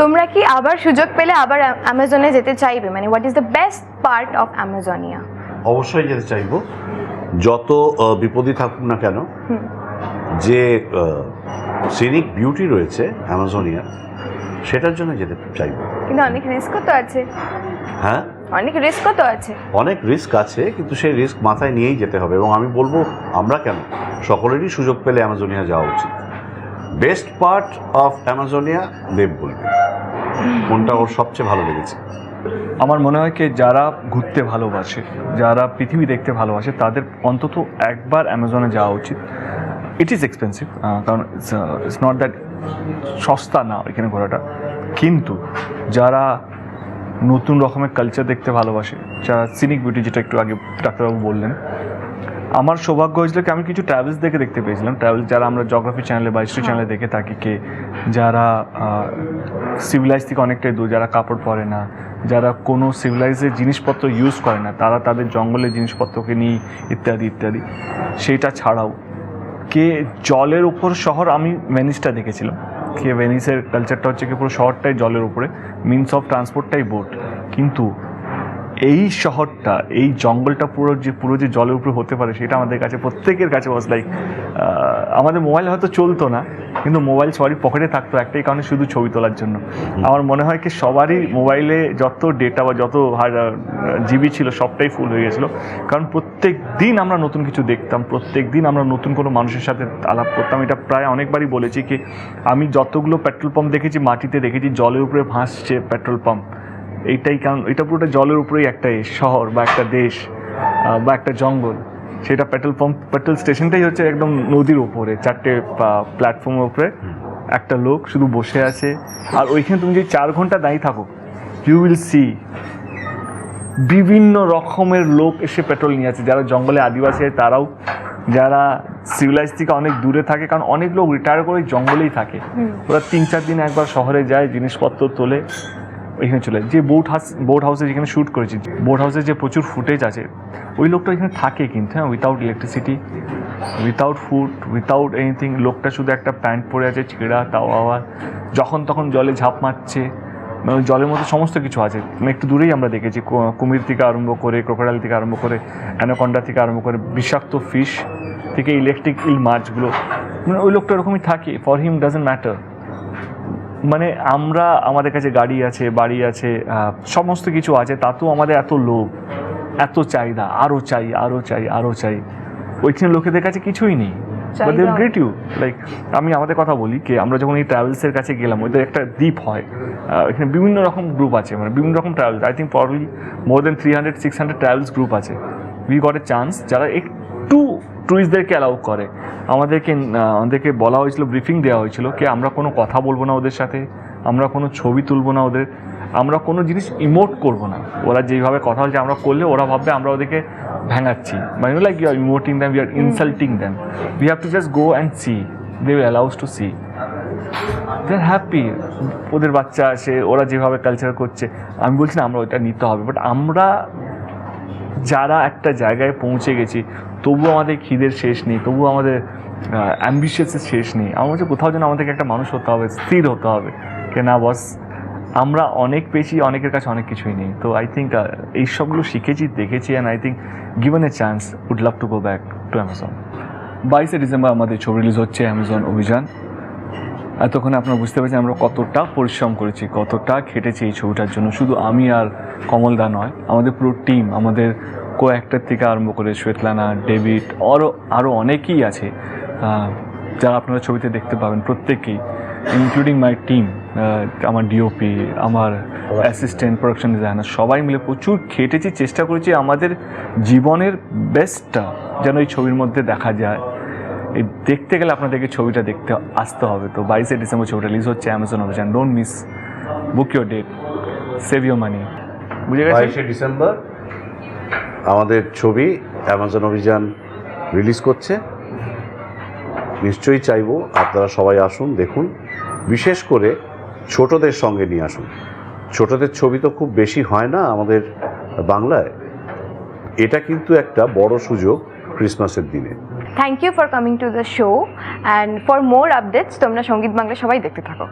তোমরা কি আবার সুযোগ পেলে আবার অ্যামাজনে যেতে চাইবে? মানে what is the best part of Amazonia? অবশ্যই যেতে চাইব। যত বিপদই থাকুক না কেন যে সিনিক বিউটি রয়েছে অ্যামাজনিয়া সেটার জন্য যেতে চাইব। কিন্তু অনেক রিস্কও তো আছে। হ্যাঁ? অনেক রিস্কও তো আছে। অনেক রিস্ক আছে কিন্তু সেই রিস্ক মাথায় নিয়েই যেতে হবে। এবং আমি বলব আমরা কেন? সকলেরই সুযোগ পেলে অ্যামাজনিয়া যাওয়া উচিত। Best part of Amazonia, Dev বলবে। কোনটা ওর সবচেয়ে ভালো লেগেছে? আমার মনে হয় কি, যারা ঘুরতে ভালোবাসে, যারা পৃথিবী দেখতে ভালোবাসে, তাদের অন্তত একবার অ্যামাজনে যাওয়া উচিত। ইট ইজ এক্সপেন্সিভ কারণ ইটস নট দ্যাট সস্তা না এখানে ঘোরাটা। কিন্তু যারা নতুন রকমের কালচার দেখতে ভালোবাসে, যারা সিনিক বিউটি যেটা একটু আগে ডাক্তারবাবু বললেন আমার সৌভাগ্য হয়েছিল কি, আমি কিছু ট্রাভেলস দেখে দেখতে পেয়েছিলাম। ট্রাভেলস যারা আমরা জগ্রাফি চ্যানেলে বা হিস্ট্রি চ্যানেলে দেখে থাকি কে, যারা সিভিলাইজ থেকে অনেকটাই দূর, যারা কাপড় পরে না, যারা কোনো সিভিলাইজের জিনিসপত্র ইউজ করে না, তারা তাদের জঙ্গলের জিনিসপত্রকে নিয়ে ইত্যাদি ইত্যাদি। সেইটা ছাড়াও কে জলের উপর শহর আমি ভেনিসটা দেখেছিলাম। কে ভেনিসের কালচারটা হচ্ছে কি, পুরো শহরটাই জলের উপরে মিনস অফ ট্রান্সপোর্টটাই বোট কিন্তু এই শহরটা এই জঙ্গলটা পুরো যে পুরো যে জলের উপরে হতে পারে সেটা আমাদের কাছে প্রত্যেকের কাছে ওয়াজ লাইক আমাদের মোবাইল হয়তো চলতো না কিন্তু মোবাইল সবারই পকেটে থাকতো একটাই কারণে শুধু ছবি তোলার জন্য। আমার মনে হয় কি সবারই মোবাইলে যত ডেটা বা যত জিবি ছিল সবটাই ফুল হয়ে গেছিল। কারণ প্রত্যেক দিন আমরা নতুন কিছু দেখতাম প্রত্যেক দিন আমরা নতুন কোনো মানুষের সাথে আলাপ করতাম। এটা প্রায় অনেকবারই বলেছি কি আমি যতগুলো পেট্রোল পাম্প দেখেছি মাটিতে দেখেছি জলের উপরে ভাসছে পেট্রোল পাম্প এইটাই কারণ এটা পুরোটা জলের উপরেই একটা শহর বা একটা দেশ বা একটা জঙ্গল। সেটা পেট্রোল পাম্প পেট্রোল স্টেশনটাই হচ্ছে একদম নদীর উপরে চারটে প্ল্যাটফর্মের উপরে। একটা লোক শুধু বসে আছে। আর ওইখানে তুমি যদি চার ঘণ্টা দাঁড়িয়ে থাকো ইউ উইল সি বিভিন্ন রকমের লোক এসে পেট্রোল নিয়ে আছে যারা জঙ্গলে আদিবাসী আছে তারাও যারা সিভিলাইজ থেকে অনেক দূরে থাকে কারণ অনেক লোক রিটায়ার করে জঙ্গলেই থাকে। ওরা তিন চার দিন একবার শহরে যায় জিনিসপত্র তোলে। ওইখানে চলে যে বোট হাউস বোট হাউসে যেখানে শ্যুট করেছি বোট হাউসে যে প্রচুর ফুটেজ আছে, ওই লোকটা এখানে থাকে কিন্তু হ্যাঁ without electricity without food without anything লোকটা শুধু একটা প্যান্ট পরে আছে, ছেঁড়া, তাও আবার, যখন তখন জলে ঝাঁপ মারছে মানে জলের মধ্যে সমস্ত কিছু আছে। মানে একটু দূরেই আমরা দেখেছি কুমির থেকে আরম্ভ করে ক্রোকোডাইল থেকে আরম্ভ করে অ্যানাকন্ডা থেকে আরম্ভ করে, বিষাক্ত ফিশ থেকে ইলেকট্রিক ইল মাছগুলো মানে ওই লোকটা ওরকমই থাকে ফর হিম ডাজেন্ট ম্যাটার মানে আমরা আমাদের কাছে গাড়ি আছে বাড়ি আছে সমস্ত কিছু আছে তাতেও আমাদের এত লোভ এত চাহিদা আরও চাই আরও চাই আরও চাই। ওইখানে লোকেদের কাছে কিছুই নেই। দে গ্রেট ইউ লাইক আমি আমাদের কথা বলি কি আমরা যখন এই ট্রাভেলসের কাছে গেলাম ওদের একটা দ্বীপ হয়। এখানে বিভিন্ন রকম গ্রুপ আছে মানে বিভিন্ন রকম travels I think probably more than three hundred six hundred travels group আছে। উই গট এ চান্স যারা একটু ট্যুরিস্টদেরকে অ্যালাউ করে। আমাদেরকে আমাদেরকে বলা হয়েছিল ব্রিফিং দেওয়া হয়েছিল কি আমরা কোনো কথা বলব না ওদের সাথে আমরা কোনো ছবি তুলবো না ওদের আমরা কোনো জিনিস ইমোট করব না। ওরা যেইভাবে কথা বলছে আমরা করলে ওরা ভাববে আমরা ওদেরকে ভেঙাচ্ছি। মানে like you are emoting them you are insulting them we have to just go and see they will allow us to see they are happy ওদের বাচ্চা আছে ওরা যেভাবে কালচার করছে। আমি বলছি না আমরা ওইটা নিতে হবে বাট আমরা যারা একটা জায়গায় পৌঁছে গেছি, তবুও আমাদের খিদের শেষ নেই, তবুও আমাদের অ্যাম্বিশিয়াসের শেষ নেই। আমার হচ্ছে কোথাও যেন আমাদেরকে একটা মানুষ হতে হবে, স্থির হতে হবে। কে না বস আমরা অনেক পেয়েছি, অনেকের কাছে অনেক কিছুই নেই। তো আই থিঙ্ক এই সবগুলো শিখেছি, দেখেছি and I think given a chance would love to go back to Amazon বাইশে ডিসেম্বর আমাদের ছবি রিলিজ হচ্ছে অ্যামাজন অভিযান। এতক্ষণে আপনারা বুঝতে পেরেছেন আমরা কতটা পরিশ্রম করেছি, কতটা খেটেছি এই ছবিটার জন্য। শুধু আমি আর কমল দা নয়, আমাদের পুরো টিম আমাদের কো অ্যাক্টর থেকে আরম্ভ করে শ্বেতলানা ডেভিড আরও আরও অনেকেই আছে যারা আপনারা ছবিতে দেখতে পাবেন, প্রত্যেকেই ইনক্লুডিং মাই টিম আমার ডিওপি আমার অ্যাসিস্ট্যান্ট প্রোডাকশন ডিজাইনার সবাই মিলে প্রচুর খেটেছি, চেষ্টা করেছি আমাদের জীবনের বেস্টটা যেন এই ছবির মধ্যে দেখা যায়। এই দেখতে গেলে আপনাদেরকে ছবিটা দেখতে আসতে হবে। তো বাইশে ডিসেম্বর ছবিটা রিলিজ হচ্ছে Amazon Obhijaan. Don't miss book your date save your money বুঝে গেছেন? বাইশে ডিসেম্বর আমাদের ছবি অ্যামাজন অভিযান রিলিজ করছে। নিশ্চয়ই চাইব আপনারা সবাই আসুন দেখুন। বিশেষ করে ছোটদের সঙ্গে নিয়ে আসুন। ছোটদের ছবি তো খুব বেশি হয় না আমাদের বাংলায়। এটা কিন্তু একটা বড় সুযোগ ক্রিসমাসের দিনে। Thank you for coming to the show and for more updates তোমরা সংগীত বাংলা সবাই দেখতে থাকো।